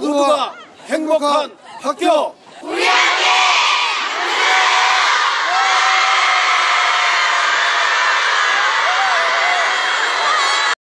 모두가 행복한 학교.